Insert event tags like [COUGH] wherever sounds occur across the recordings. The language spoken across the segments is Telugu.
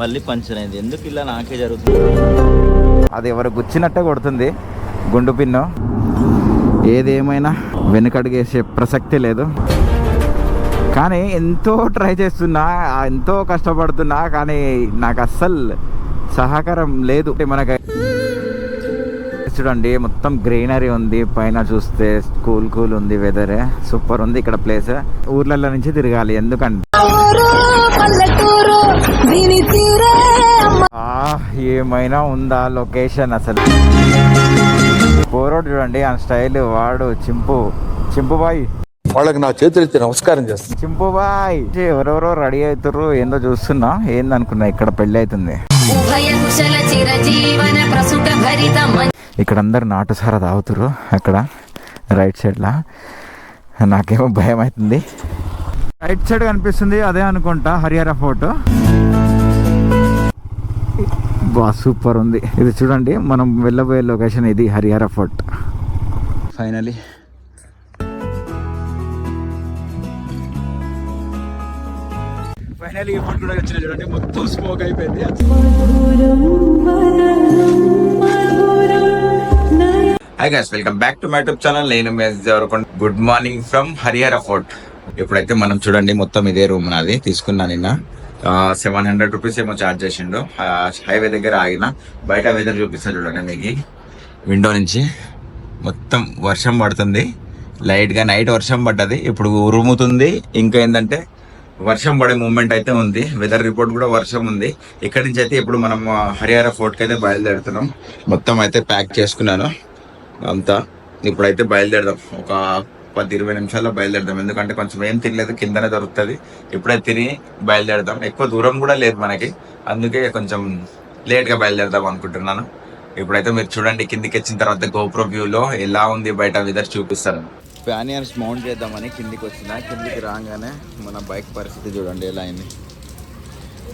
మళ్ళీ పంచర్ అయింది. ఎందుకు ఇలా నాకే జరుగుతుంది? అది ఎవరు గుచ్చినట్టే కొడుతుంది. గుండు పిన్ను. ఏదేమైనా వెనుకడుగేసే ప్రసక్తి లేదు. కానీ ఎంతో ట్రై చేస్తున్నా ఎంతో కష్టపడుతున్నా కానీ నాకు అస్సలు సహకారం లేదు. మనకి చూడండి మొత్తం గ్రీనరీ ఉంది. పైన చూస్తే కూల్ కూల్ ఉంది వెదర్. సూపర్ ఉంది ఇక్కడ ప్లేస్ ఊర్లలో నుంచి తిరగాలి ఎందుకంటే. ఏమైనా ఉందా లొకేషన్ అసలు? పోరోడు చూడండి ఆ స్టైల్ వాడు చింపు. చింపు బాయ్. వాళ్ళకి నా చేతులెత్తి నమస్కారం చేస్తాను చింపు బాయ్. ఎవరెవరో రెడీ అవుతారు ఏందో చూస్తున్నా. ఏందనుకున్నా ఇక్కడ పెళ్ళి అవుతుంది. ఇక్కడ అందరు నాటుసార తాగుతారు అక్కడ రైట్ సైడ్లా. నాకేమో భయం అవుతుంది రైట్ సైడ్ కనిపిస్తుంది అదే అనుకుంటా. హరిహర ఫోర్ట్. బా సూపర్ ఉంది. ఇది చూడండి మనం వెళ్ళబోయే లొకేషన్ ఇది హరిహర ఫోర్ట్. ఫైనలీ ఫైనలీ ఈ ఫోర్ట్ కూడా వచ్చిన చూడండి మొత్తం స్మోక్ అయిపోయింది. Hi guys welcome back to my YouTube channel నేను మీ Devarakonda good morning from Harihar fort. ఇప్పుడైతే మనం చూడండి మొత్తం ఇదే రూమ్ నాది. తీసుకున్నా నిన్న. సెవెన్ హండ్రెడ్ రూపీస్ ఏమో చార్జ్ చేసిండు. హైవే దగ్గర ఆగిన. బయట వెదర్ చూపిస్తాను చూడండి మీకు. విండో నుంచి మొత్తం వర్షం పడుతుంది. లైట్గా నైట్ వర్షం పడ్డది. ఇప్పుడు ఉరుముతుంది. ఇంకా ఏంటంటే వర్షం పడే మూమెంట్ అయితే ఉంది. వెదర్ రిపోర్ట్ కూడా వర్షం ఉంది. ఇక్కడి నుంచి అయితే ఇప్పుడు మనం హరిహర ఫోర్ట్కి అయితే బయలుదేరుతున్నాం. మొత్తం అయితే ప్యాక్ చేసుకున్నాను. అంతా ఇప్పుడైతే బయలుదేరదాం. ఒక పది ఇరవై నిమిషాల్లో బయలుదేరదాం. ఎందుకంటే కొంచెం ఏం తినలేదు కిందనే దొరుకుతుంది. ఇప్పుడే తిని బయలుదేరదాం. ఎక్కువ దూరం కూడా లేదు మనకి. అందుకే కొంచెం లేట్గా బయలుదేరదాం అనుకుంటున్నాను. ఇప్పుడైతే మీరు చూడండి కిందికి వచ్చిన తర్వాత గోప్రో వ్యూలో ఎలా ఉంది బయట వెదర్ చూపిస్తాను. ప్యానియర్స్ మౌంట్ చేద్దామని కిందికి వచ్చిన కిందికి రాగానే మన బైక్ పరిస్థితి చూడండి ఎలా అయింది.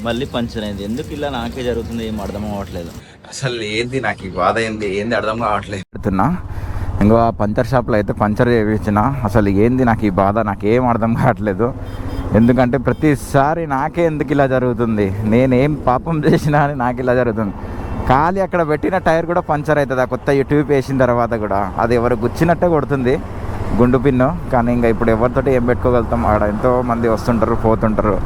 మళ్ళీ పంచర్ అయింది. ఎందుకు ఇలా నాకే జరుగుతుంది? ఏం అర్థం అవ్వట్లేదు. అసలు ఏంది నాకు ఈ బాధ ఏంది? ఏంది అర్థం కావట్లేదు. పెడుతున్నా. ఇంకా ఆ పంచర్ షాప్లో అయితే పంచర్ చేయించిన. అసలు ఏంది నాకు ఈ బాధ? నాకు ఏం అర్థం కావట్లేదు. ఎందుకంటే ప్రతిసారి నాకే ఎందుకు ఇలా జరుగుతుంది? నేనేం పాపం చేసినా అని నాకు ఇలా జరుగుతుంది. ఖాళీ అక్కడ పెట్టిన టైర్ కూడా పంచర్ అవుతుంది. ఆ కొత్త ట్యూబ్ వేసిన తర్వాత కూడా. అది ఎవరు గుచ్చినట్టే కొడుతుంది గుండు పిన్ను. కానీ ఇంకా ఇప్పుడు ఎవరితోటి ఏం పెట్టుకోగలుగుతాం? ఆడ ఎంతో మంది వస్తుంటారు పోతుంటారు.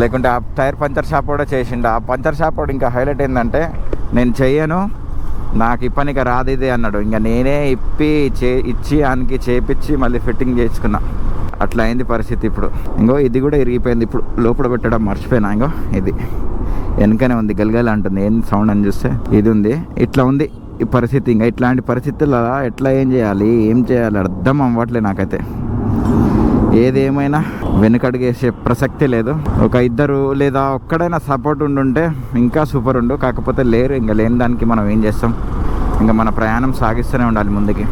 లేకుంటే ఆ టైర్ పంచర్ షాప్ కూడా చేసిండు. ఆ పంచర్ షాప్ కూడా ఇంకా హైలైట్ ఏంటంటే నేను చెయ్యను నాకు ఈ రాదు ఇది అన్నాడు. ఇంకా నేనే ఇప్పి చే ఇచ్చి ఆయనకి చేపించి మళ్ళీ ఫిట్టింగ్ చేసుకున్నా అట్లా అయింది పరిస్థితి ఇప్పుడు. ఇంకో ఇది కూడా ఇరిగిపోయింది ఇప్పుడు. లోపల పెట్టడం మర్చిపోయినా ఇంకో ఇది. వెనకనే ఉంది. గలగల అంటుంది. ఏం సౌండ్ అని చూస్తే ఇది ఉంది. ఇట్లా ఉంది ఈ పరిస్థితి. ఇంకా ఇట్లాంటి పరిస్థితుల్లో ఎట్లా ఏం చేయాలి? ఏం చేయాలి? అర్థం అవ్వట్లే నాకైతే. ఏదేమైనా వెనుకడుగేసే ప్రసక్తి లేదు. ఒక ఇద్దరు లేదా ఒక్కడైనా సపోర్ట్ ఉండుంటే ఇంకా సూపర్ ఉండు. కాకపోతే లేరు ఇంకా లేని దానికి మనం ఏం చేస్తాం? ఇంకా మన ప్రయాణం సాగిస్తూనే ఉండాలి ముందుకి.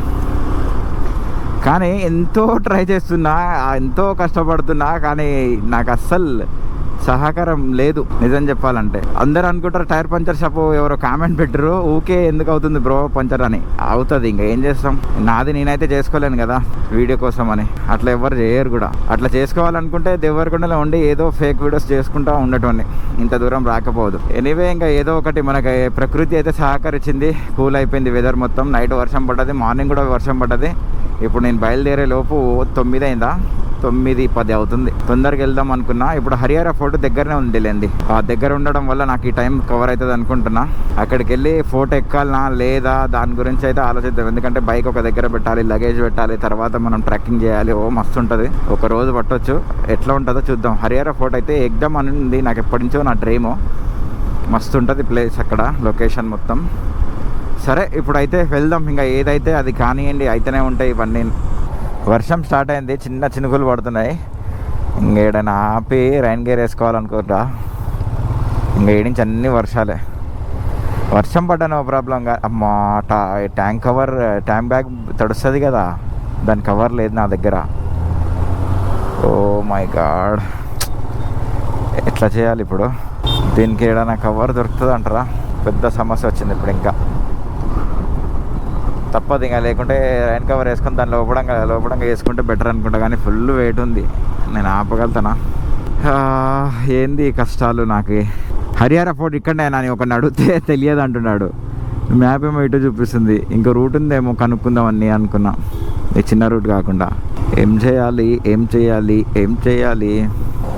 కానీ ఎంతో ట్రై చేస్తున్నా ఎంతో కష్టపడుతున్నా కానీ నాకు అస్సలు సహకారం లేదు నిజం చెప్పాలంటే. అందరు అనుకుంటారు టైర్ పంచర్ షాప్ ఎవరో కామెంట్ పెట్టరు ఊకే ఎందుకు అవుతుంది బ్రో పంచర్ అని. అవుతుంది ఇంకా ఏం చేస్తాం? నాది నేనైతే చేసుకోలేను కదా వీడియో కోసం అని. అట్లా ఎవరు చేయరు కూడా. అట్లా చేసుకోవాలనుకుంటే దేవరకొండలో ఉండి ఏదో ఫేక్ వీడియోస్ చేసుకుంటా ఉండటం ఇంత దూరం రాకపోదు. ఎనీవే ఇంకా ఏదో ఒకటి మనకి ప్రకృతి అయితే సహకరించింది. కూల్ అయిపోయింది వెదర్ మొత్తం. నైట్ వర్షం పడ్డది మార్నింగ్ కూడా వర్షం పడ్డది. ఇప్పుడు నేను బయలుదేరే లోపు తొమ్మిది అయిందా తొమ్మిది పది అవుతుంది. తొందరగా వెళ్దాం అనుకున్నా. ఇప్పుడు హరిహర ఫోటో దగ్గరనే ఉంది లేండి. ఆ దగ్గర ఉండడం వల్ల నాకు ఈ టైం కవర్ అవుతుంది అనుకుంటున్నా. అక్కడికి వెళ్ళి ఫోటో ఎక్కాలనా లేదా దాని గురించి అయితే ఆలోచిద్దాం. ఎందుకంటే బైక్ ఒక దగ్గర పెట్టాలి లగేజ్ పెట్టాలి తర్వాత మనం ట్రెక్కింగ్ చేయాలి. ఓ మస్తు ఉంటుంది. ఒక రోజు పట్టొచ్చు. ఎట్లా ఉంటుందో చూద్దాం. హరిహర ఫోర్ట్ అయితే ఎగ్దాం అని ఉంది నాకు ఎప్పటి నుంచో నా డ్రీము. మస్తు ఉంటుంది ప్లేస్ అక్కడ లొకేషన్ మొత్తం. సరే ఇప్పుడైతే వెళ్దాం. ఇంకా ఏదైతే అది కానివ్వండి అయితేనే ఉంటాయి ఇవన్నీ. వర్షం స్టార్ట్ అయింది. చిన్న చినుకులు పడుతున్నాయి. ఇంక ఏడైనా ఆపి రైన్ గేర్ వేసుకోవాలనుకుంటా ఇంకా అన్ని వర్షాలే. వర్షం పడ్డా నో ప్రాబ్లం కా అమ్మా టా ట్యాంక్ కవర్ ట్యాంక్ బ్యాగ్ తడుస్తుంది కదా. దాని కవర్ లేదు నా దగ్గర. Oh my god. ఎట్లా చేయాలి ఇప్పుడు? దీనికి ఏడైనా కవర్ దొరుకుతుంది అంటారా పెద్ద సమస్య వచ్చింది ఇప్పుడు ఇంకా. తప్పదు ఇంకా లేకుంటే రైన్ కవర్ వేసుకొని దాని లోపడంగా లోపడంగా వేసుకుంటే బెటర్ అనుకుంటా. కానీ ఫుల్ వెయిట్ ఉంది. నేను ఆపగలుగుతానా? ఏంది కష్టాలు నాకు? హరిహర ఫోర్ట్ ఇక్కడనే నేను ఒకరిని అడిగితే తెలియదు అంటున్నాడు. మ్యాప్ ఏమో ఇటు చూపిస్తుంది. ఇంకో రూట్ ఉందేమో కనుక్కుందామని అనుకున్నా. ఈ చిన్న రూట్ కాకుండా. ఏం చేయాలి? ఏం చేయాలి? ఏం చేయాలి?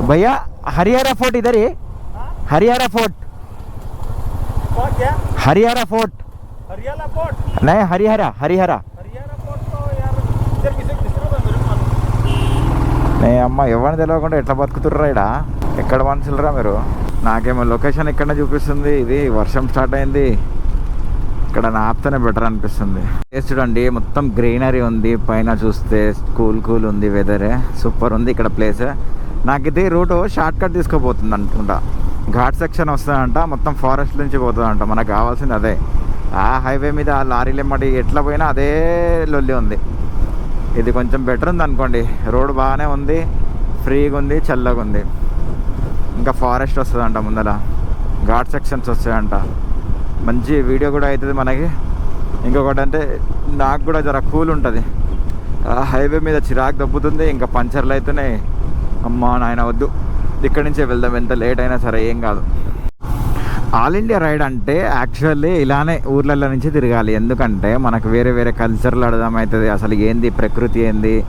భయ్యా హరిహర ఫోర్ట్ ఇదరి. Harihar fort. Harihar fort. Haryana port నే హరిహర హరిహర हरियाणा पोर्ट तो यार इधर किसी किसी को मेरे को मालूम నే అమ్మ ఎవరిని తెలియకుండా ఎట్లా బతుకుతుర్రా ఇడా ఎక్కడ మనుషులరా మీరు నాకేమో లొకేషన్ ఎక్కడ చూపిస్తుంది ఇది వర్షం స్టార్ట్ అయింది ఇక్కడ నా ఆప్తేనే బెటర్ అనిపిస్తుంది ప్లేస్ చూడండి మొత్తం గ్రీనరీ ఉంది పైన చూస్తే కూల్ కూల్ ఉంది వెదర్ సూపర్ ఉంది ఇక్కడ ప్లేస్ నాకు ఇది రూట్ షార్ట్ కట్ తీసుకోపోతుంది అనుకుంటా ఘాట్ సెక్షన్ వస్తుందంట మొత్తం ఫారెస్ట్ నుంచి పోతుందంట మనకు కావాల్సింది అదే ఆ హైవే మీద ఆ లారీలు ఎమ్మటి ఎట్లా పోయినా అదే లొల్లి ఉంది. ఇది కొంచెం బెటర్ ఉంది అనుకోండి. రోడ్ బాగానే ఉంది ఫ్రీగా ఉంది చల్లగా ఉంది. ఇంకా ఫారెస్ట్ వస్తుందంట ముందర ఘాట్ సెక్షన్స్ వస్తాయంట. మంచి వీడియో కూడా అవుతుంది మనకి. ఇంకొకటి అంటే నాకు కూడా జర కూల్ ఉంటుంది. ఆ హైవే మీద చిరాకు దబ్బుతుంది ఇంకా పంచర్లు అవుతున్నాయి అమ్మా నాయన వద్దు. ఇక్కడి నుంచే వెళ్దాం ఎంత లేట్ అయినా సరే ఏం కాదు. ఆల్ ఇండియా రైడ్ అంటే యాక్చువల్లీ ఇలానే ఊర్లలో నుంచి తిరగాలి. ఎందుకంటే మనకు వేరే వేరే కల్చర్లు అర్థమవుతుంది అసలు ఏంది ప్రకృతి ఏంది?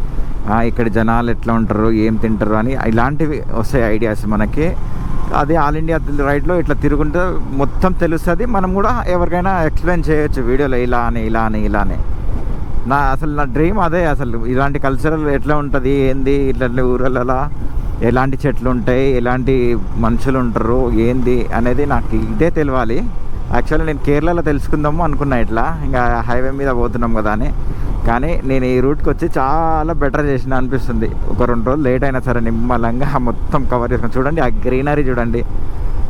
ఇక్కడ జనాలు ఎట్లా ఉంటారు? ఏం తింటారు? అని ఇలాంటివి వస్తాయి ఐడియాస్ మనకి. అది ఆల్ ఇండియా రైడ్లో ఇట్లా తిరుగుంటే మొత్తం తెలుస్తుంది. మనం కూడా ఎవరికైనా ఎక్స్ప్లెయిన్ చేయొచ్చు వీడియోలో ఇలా అని ఇలా అని ఇలా అని. నా అసలు నా డ్రీమ్ అదే అసలు. ఇలాంటి కల్చరల్ ఎట్లా ఉంటుంది? ఏంది? ఇట్లా ఊరలలో ఎలాంటి చెట్లు ఉంటాయి ఎలాంటి మనుషులు ఉంటారు ఏంది అనేది నాకు ఇదే తెలియాలి యాక్చువల్లీ నేను కేరళలో తెలుసుకుందాము అనుకున్నా ఇట్లా ఇంకా హైవే మీద పోతున్నాం కదా అని. కానీ నేను ఈ రూట్కి వచ్చి చాలా బెటర్ చేసిన అనిపిస్తుంది. ఒక రెండు రోజులు లేట్ అయినా సరే నిమ్మలంగా [LAUGHS] మొత్తం కవర్ చేసుకుని చూడండి ఆ గ్రీనరీ చూడండి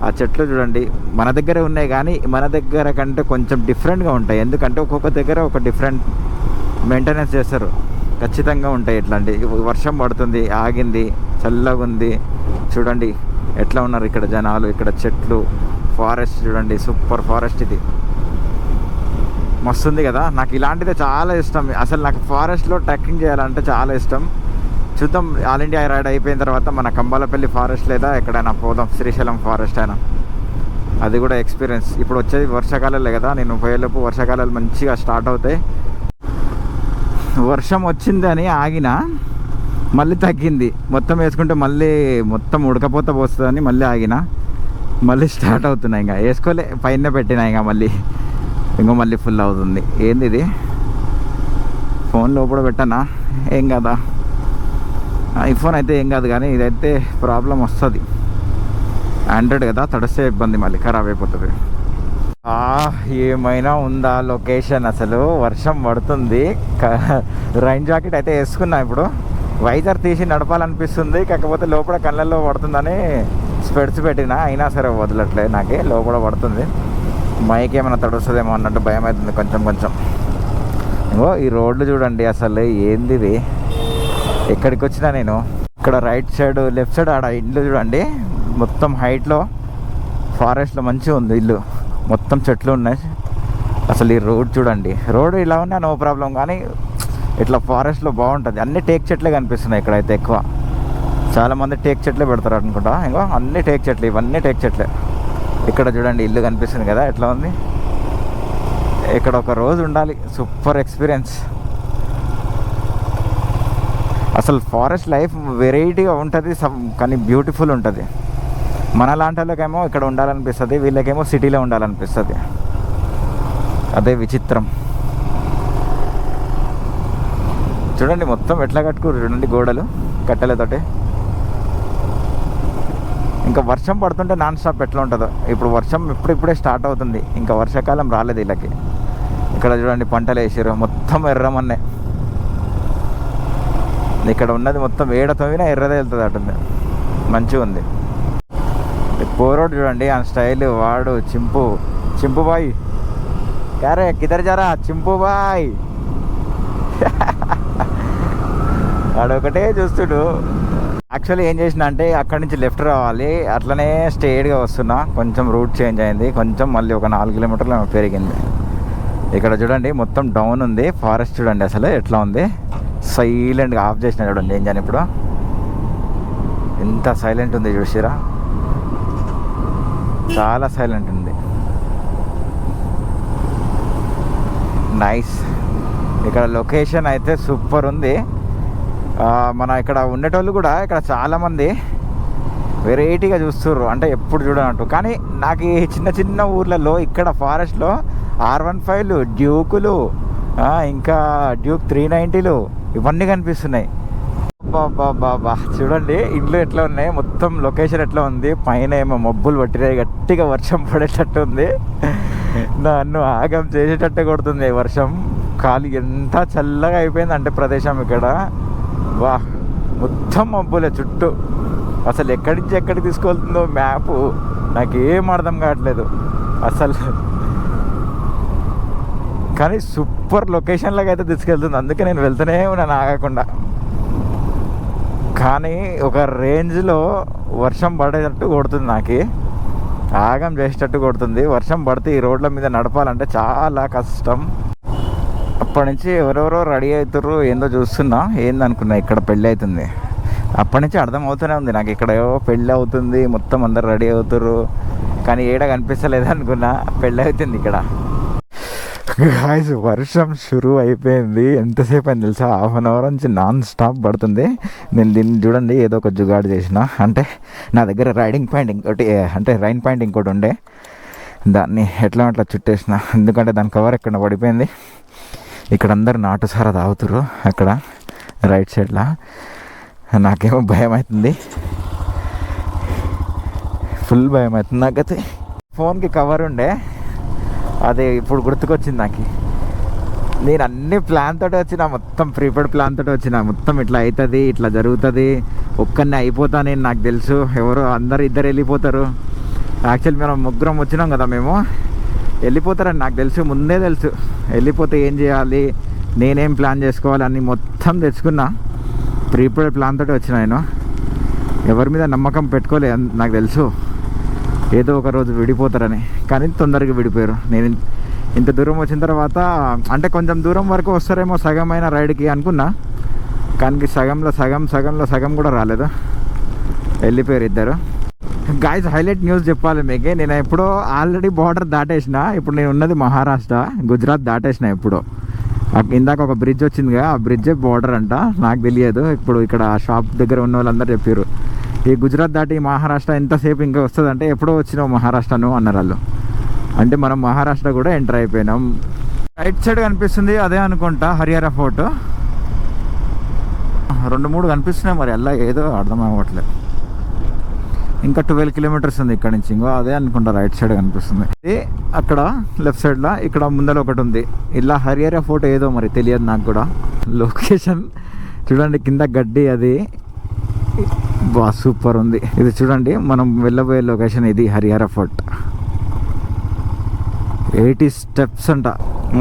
ఆ చెట్లు చూడండి. మన దగ్గరే ఉన్నాయి కానీ మన దగ్గర కంటే కొంచెం డిఫరెంట్గా ఉంటాయి. ఎందుకంటే ఒక్కొక్క దగ్గర ఒక డిఫరెంట్ మెయింటెనెన్స్ చేస్తారు. ఖచ్చితంగా ఉంటాయి ఇట్లాంటి వర్షం పడుతుంది ఆగింది. చల్లగా ఉంది చూడండి ఎట్లా ఉన్నారు ఇక్కడ జనాలు ఇక్కడ చెట్లు ఫారెస్ట్ చూడండి సూపర్ ఫారెస్ట్ ఇది. మస్తుంది కదా? నాకు ఇలాంటిదే చాలా ఇష్టం. అసలు నాకు ఫారెస్ట్లో ట్రెక్కింగ్ చేయాలంటే చాలా ఇష్టం. చూద్దాం ఆల్ ఇండియా రైడ్ అయిపోయిన తర్వాత మన కంబాలపల్లి ఫారెస్ట్ లేదా ఎక్కడైనా పోదాం శ్రీశైలం ఫారెస్ట్ అయినా. అది కూడా ఎక్స్పీరియన్స్ ఇప్పుడు వచ్చేది వర్షాకాలంలో కదా? నేను పోయేలోపు వర్షాకాలాలు మంచిగా స్టార్ట్ అవుతాయి. వర్షం వచ్చిందని ఆగిన మళ్ళీ తగ్గింది. మొత్తం వేసుకుంటే మళ్ళీ మొత్తం ఉడకపోత పోస్తుందని మళ్ళీ ఆగిన. మళ్ళీ స్టార్ట్ అవుతున్నాయి ఇంకా. వేసుకోలే పైన పెట్టినా ఇంకా మళ్ళీ. ఇంకో మళ్ళీ ఫుల్ అవుతుంది. ఏంది ఇది? ఫోన్ లోపల పెట్టానా? ఏం కదా? ఐఫోన్ అయితే ఏం కాదు కానీ ఇదైతే ప్రాబ్లం వస్తుంది. ఆండ్రాయిడ్ కదా తడిస్తే ఇబ్బంది మళ్ళీ ఖరాబ్ అయిపోతుంది. ఏమైనా ఉందా లొకేషన్ అసలు వర్షం పడుతుంది. క- రైన్ జాకెట్ అయితే వేసుకున్నా ఇప్పుడు. వైజర్ తీసి నడపాలనిపిస్తుంది కాకపోతే లోపల కళ్ళల్లో పడుతుందని స్పెడ్స్ పెట్టిన అయినా సరే వదలట్లే నాకే లోపల పడుతుంది. మైక్ ఏమైనా తడుస్తుందేమో అన్నట్టు భయం అవుతుంది కొంచెం కొంచెం. ఇంకో ఈ రోడ్లు చూడండి అసలు ఏంది ఇది? ఎక్కడికి వచ్చినా నేను. ఇక్కడ రైట్ సైడ్ లెఫ్ట్ సైడ్ ఆడ ఇల్లు చూడండి. మొత్తం హైట్లో ఫారెస్ట్లో మంచిగా ఉంది ఇల్లు. మొత్తం చెట్లు ఉన్నాయి. అసలు ఈ రోడ్ చూడండి. రోడ్ ఇలా ఉన్నా నో ప్రాబ్లం కానీ ఇట్లా ఫారెస్ట్లో బాగుంటుంది. అన్ని టేక్ చెట్లే కనిపిస్తున్నాయి ఇక్కడైతే ఎక్కువ. చాలామంది టేక్ చెట్లే పెడతారు అనుకుంటా. ఇంకో అన్ని టేక్ చెట్లు ఇవన్నీ టేక్ చెట్లే. ఇక్కడ చూడండి ఇల్లు కనిపిస్తుంది కదా ఎట్లా ఉంది? ఇక్కడ ఒక రోజు ఉండాలి. Super experience. అసలు ఫారెస్ట్ లైఫ్ వెరైటీగా ఉంటుంది సమ్ కానీ బ్యూటిఫుల్ ఉంటుంది. మన లాంటి వాళ్ళకేమో ఇక్కడ ఉండాలనిపిస్తుంది వీళ్ళకేమో సిటీలో ఉండాలనిపిస్తుంది. అదే విచిత్రం. చూడండి మొత్తం ఎట్లా కట్టుకోరు చూడండి గోడలు కట్టెలతోటి. ఇంకా వర్షం పడుతుంటే నాన్ స్టాప్ ఎట్లా ఉంటుందో. ఇప్పుడు వర్షం ఇప్పుడిప్పుడే స్టార్ట్ అవుతుంది. ఇంకా వర్షాకాలం రాలేదు వీళ్ళకి. ఇక్కడ చూడండి పంటలు వేసారు మొత్తం ఎర్రమన్నే ఇక్కడ ఉన్నది మొత్తం ఏడ తవ్వినా ఎర్రదే వెళ్తుంది అటుంది మంచిగా ఉంది. పోరోడు చూడండి ఆ స్టైల్ వాడు చింపు. చింపు బాయ్. క్యారే కిదర్ జరా చింపు బాయ్. వాడొకటే చూస్తుడు. యాక్చువల్లీ ఏం చేసిన అంటే అక్కడి నుంచి లెఫ్ట్ రావాలి. అట్లనే స్ట్రేట్గా వస్తున్నా. కొంచెం రూట్ చేంజ్ అయింది. కొంచెం మళ్ళీ ఒక నాలుగు కిలోమీటర్లు పెరిగింది. ఇక్కడ చూడండి మొత్తం డౌన్ ఉంది. ఫారెస్ట్ చూడండి అసలు ఎట్లా ఉంది. సైలెంట్గా ఆఫ్ చేసిన చూడండి ఏం చేయను ఇప్పుడు? ఎంత సైలెంట్ ఉంది చూసిరా? చాలా సైలెంట్ ఉంది. నైస్ ఇక్కడ లొకేషన్ అయితే సూపర్ ఉంది. మన ఇక్కడ ఉండేటోళ్ళు కూడా ఇక్కడ చాలామంది వెరైటీగా చూస్తుర్రు. అంటే ఎప్పుడు చూడనట్టు. కానీ నాకు ఈ చిన్న చిన్న ఊర్లలో ఇక్కడ ఫారెస్ట్లో ఆర్ వన్ ఫైవ్లు డ్యూకులు ఇంకా డ్యూక్ త్రీ నైంటీలు ఇవన్నీ కనిపిస్తున్నాయి. బాబా చూడండి ఇండ్లు ఎట్లా ఉన్నాయి? మొత్తం లొకేషన్ ఎట్లా ఉంది? పైన ఏమో మబ్బులు పట్టినాయి గట్టిగా వర్షం పడేటట్టు ఉంది. నన్ను ఆగం చేసేటట్టే కొడుతుంది వర్షం. కాలు ఎంత చల్లగా అయిపోయింది అంటే ప్రదేశం ఇక్కడ. వా మొత్తం మబ్బులే చుట్టూ. అసలు ఎక్కడి నుంచి ఎక్కడికి తీసుకెళ్తుందో మ్యాప్ నాకు ఏం అర్థం కావట్లేదు. అసలు కానీ సూపర్ లొకేషన్లోకి అయితే తీసుకెళ్తుంది. అందుకే నేను వెళ్తూనే ఉన్నాను ఆగకుండా. కానీ ఒక రేంజ్లో వర్షం పడేటట్టు కొడుతుంది నాకు. ఆగం చేసేటట్టు కొడుతుంది. వర్షం పడితే ఈ రోడ్ల మీద నడపాలంటే చాలా కష్టం. అప్పటి నుంచి ఎవరెవరో రెడీ అవుతారు ఏందో చూస్తున్నా. ఏందనుకున్నా ఇక్కడ పెళ్ళి అవుతుంది. అప్పటి నుంచి అర్థం అవుతూనే ఉంది. నాకు ఇక్కడ ఏవో పెళ్ళి అవుతుంది. మొత్తం అందరు రెడీ అవుతారు కానీ ఏడ కనిపిస్తలేదు అనుకున్నా. పెళ్ళి అవుతుంది ఇక్కడ. గాయస్ వర్షం షురూ అయిపోయింది. ఎంతసేపు అని తెలుసా? హాఫ్ అన్ అవర్ నుంచి నాన్ స్టాప్ పడుతుంది. నేను దీన్ని చూడండి ఏదో ఒక జుగాడు చేసిన. అంటే నా దగ్గర రైడింగ్ పాయింట్ ఇంకోటి అంటే రైన్ పాయింట్ ఇంకోటి ఉండే. దాన్ని ఎట్లా అట్లా చుట్టేసిన. ఎందుకంటే దాని కవర్ ఎక్కడ పడిపోయింది? ఇక్కడ అందరు నాటు సారా తాగుతురు అక్కడ రైట్ సైడ్లో. నాకేమో భయం అవుతుంది ఫుల్ భయం అవుతుంది నాకైతే. ఫోన్కి కవర్ ఉండే. అది ఇప్పుడు గుర్తుకొచ్చింది నాకు. నేను అన్ని ప్లాన్ తోటి వచ్చిన మొత్తం ప్రీపెయిడ్ ప్లాన్ తోటి వచ్చిన. మొత్తం ఇట్లా అవుతుంది ఇట్లా జరుగుతుంది. ఒక్కరిని అయిపోతా నేను నాకు తెలుసు. ఎవరు అందరు ఇద్దరు వెళ్ళిపోతారు. యాక్చువల్ మేము ముగ్గురం వచ్చినాం కదా మేము. వెళ్ళిపోతారని నాకు తెలుసు ముందే తెలుసు. వెళ్ళిపోతే ఏం చేయాలి నేనేం ప్లాన్ చేసుకోవాలి అని మొత్తం తెచ్చుకున్నా. ప్రీపేడ్ ప్లాన్ తోటి వచ్చిన నేను. ఎవరి మీద నమ్మకం పెట్టుకోలే నాకు తెలుసు. ఏదో ఒక రోజు విడిపోతారని. కానీ తొందరగా విడిపోయారు. నేను ఇంత దూరం వచ్చిన తర్వాత అంటే కొంచెం దూరం వరకు వస్తారేమో సగమైన రైడ్కి అనుకున్నా. కానీ సగంలో సగం సగంలో సగం కూడా రాలేదు. వెళ్ళిపోయారు ఇద్దరు. గాయస్ హైలైట్ న్యూస్ చెప్పాలి మీకు. నేను ఎప్పుడో ఆల్రెడీ బార్డర్ దాటేసిన. ఇప్పుడు నేను ఉన్నది మహారాష్ట్ర. గుజరాత్ దాటేసిన ఎప్పుడో. ఇందాక ఒక బ్రిడ్జ్ వచ్చిందిగా ఆ బ్రిడ్జే బార్డర్ అంట. నాకు తెలియదు. ఇప్పుడు ఇక్కడ షాప్ దగ్గర ఉన్న వాళ్ళందరూ చెప్పారు ఈ గుజరాత్ దాటి మహారాష్ట్ర ఎంతసేపు ఇంకా వస్తుందంటే ఎప్పుడో వచ్చినావు మహారాష్ట్రను అన్నారు వాళ్ళు. అంటే మనం మహారాష్ట్ర కూడా ఎంటర్ అయిపోయినాం. రైట్ సైడ్ కనిపిస్తుంది అదే అనుకుంటా. హరిహర ఫోర్ట్ రెండు మూడు కనిపిస్తున్నాయి మరి. అలా ఏదో అర్థం అవ్వట్లేదు. ఇంకా ట్వెల్వ్ కిలోమీటర్స్ ఉంది ఇక్కడ నుంచి. ఇంకో అదే అనుకుంటా రైట్ సైడ్ కనిపిస్తుంది. ఇది అక్కడ లెఫ్ట్ సైడ్లో ఇక్కడ ముందర ఒకటి ఉంది. ఇలా హరిహర ఫోటో ఏదో మరి తెలియదు నాకు కూడా. లొకేషన్ చూడండి కింద గడ్డి అది. బా సూపర్ ఉంది. ఇది చూడండి మనం వెళ్ళబోయే లొకేషన్ ఇది హరిహర ఫోర్ట్. ఎయిటీ స్టెప్స్ అంట.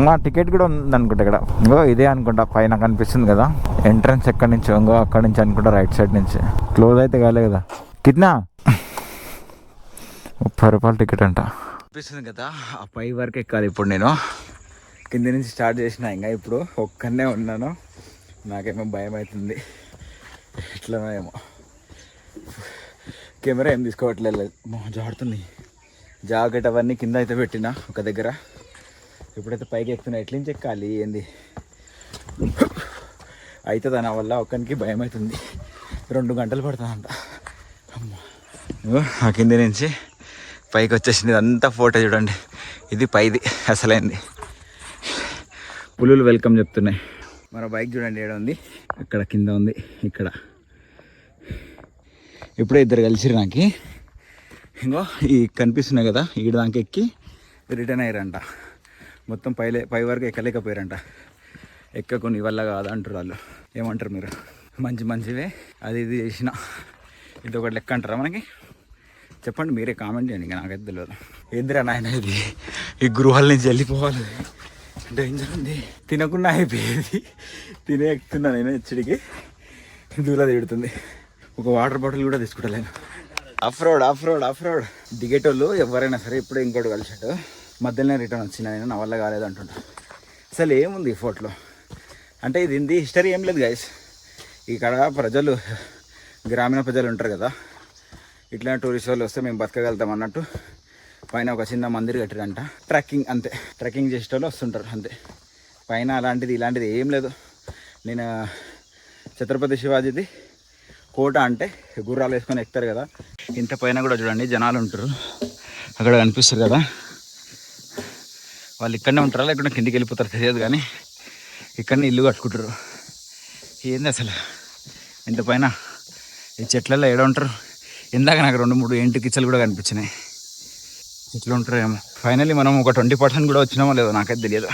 మా టికెట్ కూడా ఉంది అనుకుంటా ఇక్కడ. ఇంకో ఇదే అనుకుంటా పైన కనిపిస్తుంది కదా. ఎంట్రన్స్ ఎక్కడి నుంచి ఇంకో అక్కడి నుంచి అనుకుంటా రైట్ సైడ్ నుంచి. క్లోజ్ అయితే కాలే కదా. కిట్నా? ముప్పై రూపాయల టికెట్ అంట. అనిపిస్తుంది కదా ఆ పై వరకు ఎక్కాలి ఇప్పుడు నేను. కింద నుంచి స్టార్ట్ చేసిన ఇంకా ఇప్పుడు ఒక్కనే ఉన్నాను. నాకేమో భయం అవుతుంది. ఎట్లా ఏమో కెమెరా ఏం తీసుకోవట్లేదు. జాడుతుంది జాకెట్ అవన్నీ కింద అయితే పెట్టిన ఒక దగ్గర. ఇప్పుడైతే పైకి ఎక్కుతున్నా. ఎట్లించి ఎక్కాలి ఏంది? అవుతుంది నా వల్ల? ఒక్కనికి భయం అవుతుంది. రెండు గంటలు పడుతుందంట. అమ్మా. ఆ కింద నుంచి పైకి వచ్చేసింది అంతా ఫోటో చూడండి. ఇది పైది. అసలైంది. పులులు వెల్కమ్ చెప్తున్నాయి. మన బైక్ చూడండి. ఏడ ఉంది? అక్కడ కింద ఉంది. ఇక్కడ. ఇప్పుడే ఇద్దరు కలిసిరు నాకు. ఇంకో ఈ కనిపిస్తున్నాయి కదా ఈడ దానికి ఎక్కి రిటర్న్ అయ్యారంట. మొత్తం పైలే పై వరకు ఎక్కలేకపోయారంట. ఎక్కకు ఇవల్ల కాదు అంటారు వాళ్ళు. ఏమంటారు మీరు? మంచి మంచివే. అది ఇది చేసిన. ఇది ఒకటి లెక్క అంటారా మనకి? చెప్పండి మీరే కామెంట్ చేయండి ఇంకా నాకైతే తెలియదు ఏందిరా నాయన ఇది? ఈ గృహాల నుంచి వెళ్ళిపోవాలి. డేంజర్ ఉంది. తినకుండా అయిపోయేది. తినే ఎక్కుతున్నా నేను హెచ్చడికి దూలా తిడుతుంది. ఒక వాటర్ బాటిల్ కూడా తీసుకుంటలేను. Off road off road off road దిగేటోళ్ళు ఎవరైనా సరే ఇప్పుడు ఇంకోటి కలిసాడు మధ్యలోనే రిటర్న్ వచ్చిన నేను నా వల్ల కాలేదు అంటుంటా అసలు ఏముంది ఈ ఫోటోలో అంటే ఇది ఇంది హిస్టరీ ఏం లేదు గైస్ ఇక్కడ ప్రజలు గ్రామీణ ప్రజలు ఉంటారు కదా. ఇట్లా టూరిస్ట్ వాళ్ళు వస్తే మేము బతకగలుగుతాం అన్నట్టు. పైన ఒక చిన్న మందిర్ కట్టిరంట. ట్రెక్కింగ్ అంతే. ట్రెక్కింగ్ చేసే వాళ్ళు వస్తుంటారు అంతే. పైన అలాంటిది ఇలాంటిది ఏం లేదు. నేను ఛత్రపతి శివాజీది కోట అంటే గుర్రాలు వేసుకొని ఎక్కుతారు కదా. ఇంత పైన కూడా చూడండి జనాలు ఉంటారు. అక్కడ కనిపిస్తారు కదా. వాళ్ళు ఇక్కడనే ఉంటారా లేకుండా కిందికి వెళ్ళిపోతారు తెలియదు కానీ ఇక్కడనే ఇల్లు కట్టుకుంటారు. ఏంది అసలు? ఇంత పైన ఈ చెట్లలో ఏడ ఉంటారు ఇందాక నాకు రెండు మూడు ఏంటి కిచ్చలు కూడా కనిపించినాయి. చెట్లు ఉంటారేమో. ఫైనలీ మనం ఒక ట్వంటీ పర్సెంట్ కూడా వచ్చినామో లేదో నాకైతే తెలియదు.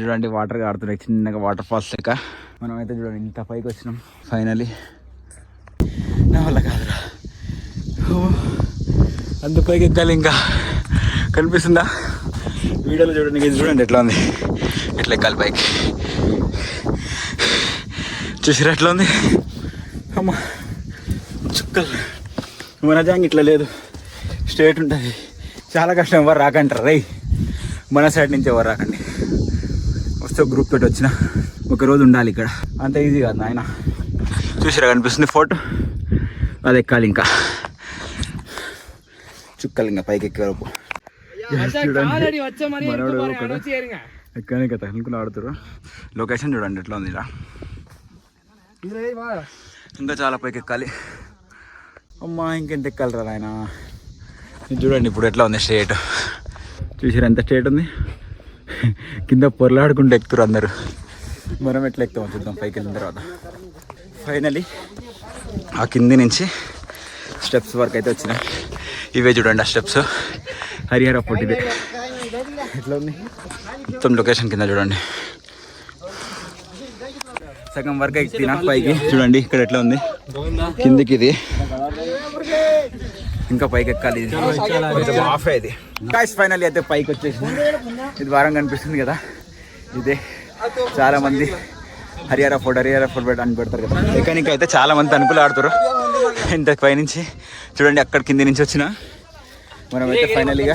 చూడండి వాటర్ ఆడుతున్నాయి చిన్నగా వాటర్ ఫాల్స్ లెక్క మనం అయితే చూడండి ఇంత పైకి వచ్చినాం. ఫైనలీ నా వల్ల కాదురా. అంత పైకి ఎక్కాలి ఇంకా. కనిపిస్తుందా? వీడియోలో చూడండి ఇది చూడండి ఎట్లా ఉంది. ఎట్లా ఎక్కాలి పైకి. చూసిరా ఎట్లా ఉంది? అమ్మా. చుక్కలు. మన జాంగ్ ఇట్లా లేదు. స్ట్రేట్ ఉంటుంది. చాలా కష్టం ఎవరు రాకంటారు. రై మన సైడ్ నుంచి ఎవరు రాకండి. వస్తే గ్రూప్ తోటి వచ్చిన. ఒక రోజు ఉండాలి ఇక్కడ. అంత ఈజీ కాదు నాయన. చూసిరా కనిపిస్తుంది ఫోటో అది ఎక్కాలి ఇంకా. చుక్కలు ఇంకా పైకి ఎక్కే వరకు ఎక్కనే కదా అనుకుని ఆడుతారు లొకేషన్ చూడండి ఎట్లా ఉంది ఇలా. ఇంకా చాలా పైకి ఎక్కాలి. అమ్మా ఇంకెంత ఎక్కాలి రా నాయన? ఇది చూడండి ఇప్పుడు ఎట్లా ఉంది స్టేట్. చూసారు ఎంత స్టేట్ ఉంది? కింద పొరలాడుకుంటూ ఎక్కుతారు అందరు. మనం ఎట్లా ఎక్కుతామో చూద్దాం పైకి వెళ్ళిన తర్వాత. ఫైనలీ ఆ కింది నుంచి స్టెప్స్ వరకు అయితే వచ్చినాయి. ఇవే చూడండి ఆ స్టెప్స్ హరిహర పొట్టి ఇదే. ఎట్లా ఉంది? మొత్తం లొకేషన్ కింద చూడండి. సగం వరకు ఎక్కినా పైకి. చూడండి ఇక్కడ ఎట్లా ఉంది? కిందికి ఇది ఇంకా పైకి ఎక్కాలి ఆఫ్ ఇది. గాయస్ ఫైనల్ అయితే పైకి వచ్చేసి ఇది వారం కనిపిస్తుంది కదా. ఇదే. చాలా మంది హరియారా ఫుడ్ హరియారా పెట్టి అని పెడతారు కదా. ఎక్కడికి అయితే చాలా మంది తణుకులు ఆడుతారు. ఇంత పైనుంచి చూడండి అక్కడ కింది నుంచి వచ్చిన. మనం అయితే ఫైనల్గా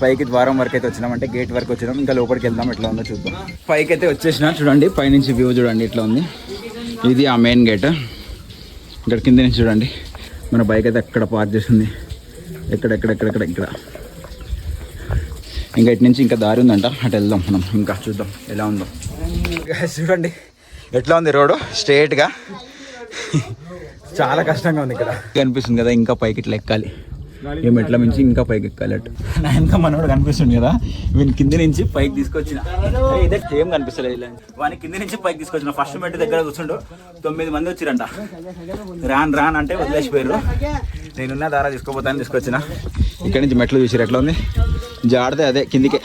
పైకి ద్వారం వరకు అయితే వచ్చినాం. అంటే గేట్ వరకు వచ్చినాం. ఇంకా లోపలికి వెళ్దాం. ఎట్లా ఉందో చూద్దాం. పైకి అయితే వచ్చేసిన చూడండి. పైనుంచి వ్యూ చూడండి. ఇట్లా ఉంది. ఇది ఆ మెయిన్ గేట్ ఇక్కడ కింద నుంచి చూడండి. మన బైక్ అయితే అక్కడ పార్క్ చేసింది ఎక్కడ ఎక్కడ ఎక్కడ ఇక్కడ. ఇంకా ఇటు నుంచి ఇంకా దారి ఉందంట. అటు వెళ్దాం మనం. ఇంకా చూద్దాం. ఎలా ఉందో. చూడండి. ఎట్లా ఉంది రోడ్ స్ట్రేట్గా చాలా కష్టంగా ఉంది ఇక్కడ. కనిపిస్తుంది కదా. ఇంకా పైకి ఇట్లా ఎక్కాలి. ఈ మెట్ల నుంచి ఇంకా పైకి ఎక్కాలి అటు నా వెనక మనోడు కనిపిస్తుంది కదా. వీని కింది నుంచి పైకి తీసుకొచ్చిన. ఇదే ఏం కనిపిస్తలేదు ఇలా. వాని కింది నుంచి పైకి తీసుకొచ్చిన. ఫస్ట్ మెట్ దగ్గర కూర్చుండు. తొమ్మిది మంది వచ్చిరంట. రాన్ రాన్ అంటే వదిలేసిపోయారు నేనున్న దారా తీసుకోపోతాను తీసుకొచ్చిన. ఇక్కడి నుంచి మెట్లు చూసిరు ఎట్లా ఉంది? జాడితే అదే కిందికే.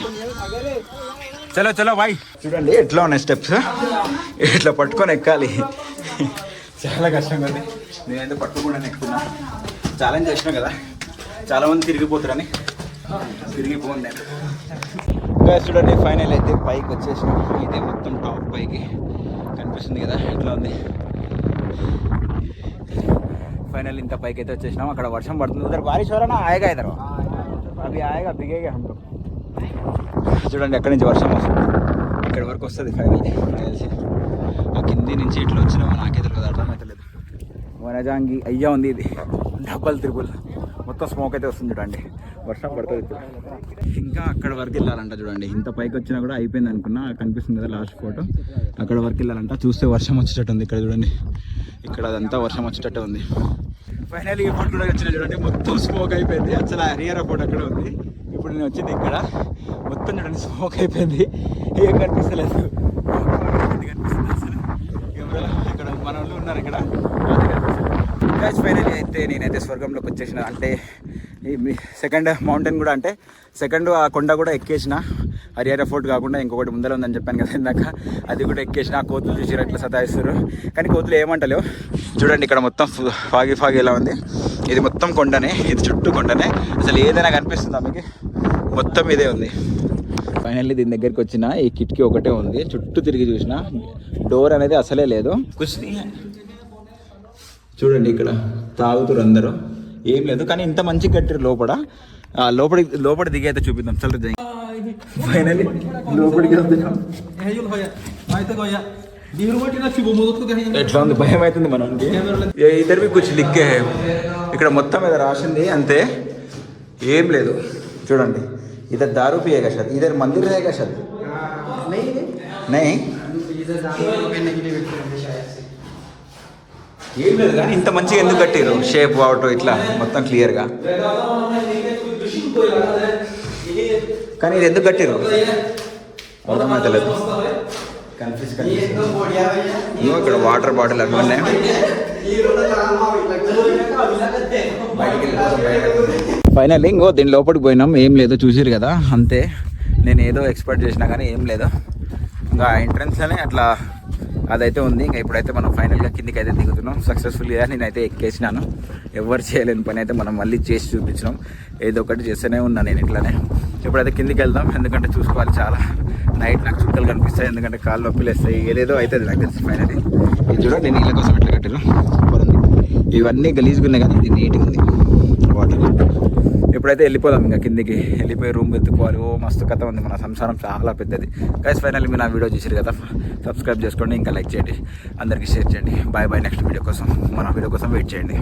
చలో చలో బాయ్. చూడండి ఎట్లా ఉన్నాయి స్టెప్స్ ఇట్లా పట్టుకొని ఎక్కాలి. చాలా కష్టంగా ఉంది నేనైతే పట్టుకుండా ఎక్కుతున్నా. ఛాలెంజ్ చేసిన కదా. చాలామంది తిరిగిపోతారని. తిరిగిపోండి. చూడండి ఫైనల్ అయితే పైకి వచ్చేసినాం. ఇదే మొత్తం టాప్ పైకి కనిపిస్తుంది కదా ఇట్లా ఉంది? ఫైనల్ ఇంత పైకి అయితే వచ్చేసినాం. అక్కడ వర్షం పడుతుంది. ఇద్దరు బారిష్ వలన ఆయగా ఇద్దరు అవి ఆయగా బిగేగా అంటారు చూడండి అక్కడి నుంచి వర్షం వస్తుంది. ఇక్కడ వరకు వస్తుంది ఫైనల్ ఆ కింది నుంచి ఇట్లా వచ్చినామో నాకే తెలియదు లేదు వనజాంగి అయ్యా ఉంది ఇది. డబ్బల్ త్రిపుల్ మొత్తం స్మోక్ అయితే వస్తుంది చూడండి. వర్షం పడుతుంది ఇప్పుడు. ఇంకా అక్కడ వరకు వెళ్ళాలంట చూడండి. ఇంత పైకి వచ్చినా కూడా అయిపోయింది అనుకున్నా. కనిపిస్తుంది కదా లాస్ట్ ఫోటో అక్కడ వరకు వెళ్ళాలంట. చూస్తే వర్షం వచ్చేటట్టు ఉంది ఇక్కడ చూడండి. ఇక్కడ అదంతా వర్షం వచ్చేటట్టు ఉంది. ఫైనల్ ఈ ఫోటో వచ్చిన చూడండి. మొత్తం స్మోక్ అయిపోయింది. అసలు హరియర్ ఫోటో అక్కడ ఉంది. ఇప్పుడు నేను వచ్చింది ఇక్కడ. మొత్తం చూడండి స్మోక్ అయిపోయింది. ఏం కనిపిస్తలేదు ఇది కనిపిస్తుంది అసలు కెమెరాలో ఇక్కడ మన వాళ్ళు ఉన్నారు ఇక్కడ గాయస్ ఫైనల్ అయితే నేనైతే స్వర్గంలోకి వచ్చేసిన. అంటే సెకండ్ మౌంటైన్ కూడా అంటే సెకండ్ ఆ కొండ కూడా ఎక్కేసిన. హరియారా ఫోర్ట్ కాకుండా ఇంకొకటి ముందర ఉందని చెప్పాను కదా ఇందాక. అది కూడా ఎక్కేసిన. ఆ కోతులు చూసి ఎట్లా సతాయిస్తారు కానీ కోతులు ఏమంటలేవు. చూడండి ఇక్కడ మొత్తం ఫు- ఫాగి ఫాగి ఎలా ఉంది. ఇది మొత్తం కొండనే. ఇది చుట్టూ కొండనే. అసలు ఏదైనా కనిపిస్తుందా మీకు? మొత్తం ఇదే ఉంది. ఫైనల్లీ దీని దగ్గరికి వచ్చిన. ఈ కిటికీ ఒకటే ఉంది. చుట్టూ తిరిగి చూసిన. డోర్ అనేది అసలే లేదు. కుస్తీ చూడండి ఇక్కడ తాగుతురు అందరూ. ఏం లేదు కానీ ఇంత మంచి కట్టారు లోపల. లోపలి లోపల దిగి అయితే చూపిద్దాం. చల్ ఎట్లా ఉంది? భయం అవుతుంది మనకి ఇద్దరు కూర్చు లిక్కే. ఇక్కడ మొత్తం మీద రాసింది అంతే. ఏం లేదు. చూడండి. ఇద్దరు దారు పియేగా షత్ ఇద్దరు మందిర్ రేగా నై ఏం లేదు కానీ ఇంత మంచిగా ఎందుకు కట్టారు షేప్ వాటర్ ఇట్లా మొత్తం క్లియర్గా కానీ ఇది ఎందుకు కట్టారు అర్థమైతలేదు కన్ఫ్యూజ్ కన్ఫ్యూజ్ ఇక్కడ వాటర్ బాటిల్ అవి ఉన్నాయి. ఫైనల్ ఇంకో దీని లోపలికి పోయినాం. ఏం లేదు చూసిరు కదా అంతే. నేను ఏదో ఎక్స్పెక్ట్ చేసినా కానీ ఏం లేదు. ఇంకా ఎంట్రన్స్లోనే అట్లా అదైతే ఉంది. ఇంకా ఇప్పుడైతే మనం ఫైనల్గా కిందికి అయితే దిగుతున్నాం. సక్సెస్ఫుల్గా నేనైతే ఎక్కేసినాను. ఎవరు చేయలేని పని అయితే మనం మళ్ళీ చేసి చూపించినాం. ఏదో ఒకటి చేస్తూనే ఉన్నాను నేను ఇట్లానే. ఇప్పుడైతే కిందికి వెళ్దాం. ఎందుకంటే చూసుకోవాలి చాలా. నైట్ నాకు చుక్కలు కనిపిస్తాయి. ఎందుకంటే కాళ్ళు నొప్పులు వేస్తాయి. ఏదేదో అవుతుంది నాకు తెలిసి ఫైనల్ ఇది చూడండి నీళ్ళ కోసం ఎట్లా కట్టారు ఇవన్నీ గలీజ్గా ఉన్నాయి కానీ ఇది నీట్గా ఉంది. వాటర్ ఇప్పుడైతే వెళ్ళిపోదాం ఇంకా కిందికి. వెళ్ళిపోయి రూమ్ వెతుక్కోవాలి. ఓ మస్తు కథ ఉంది మన సంసారం చాలా పెద్దది. గైస్ ఫైనల్ మీరు నా వీడియో చూసారు కదా. సబ్స్క్రైబ్ చేసుకోండి ఇంకా లైక్ చేయండి. అందరికీ షేర్ చేయండి. బాయ్ బాయ్ నెక్స్ట్ వీడియో కోసం మన వీడియో కోసం వెయిట్ చేయండి.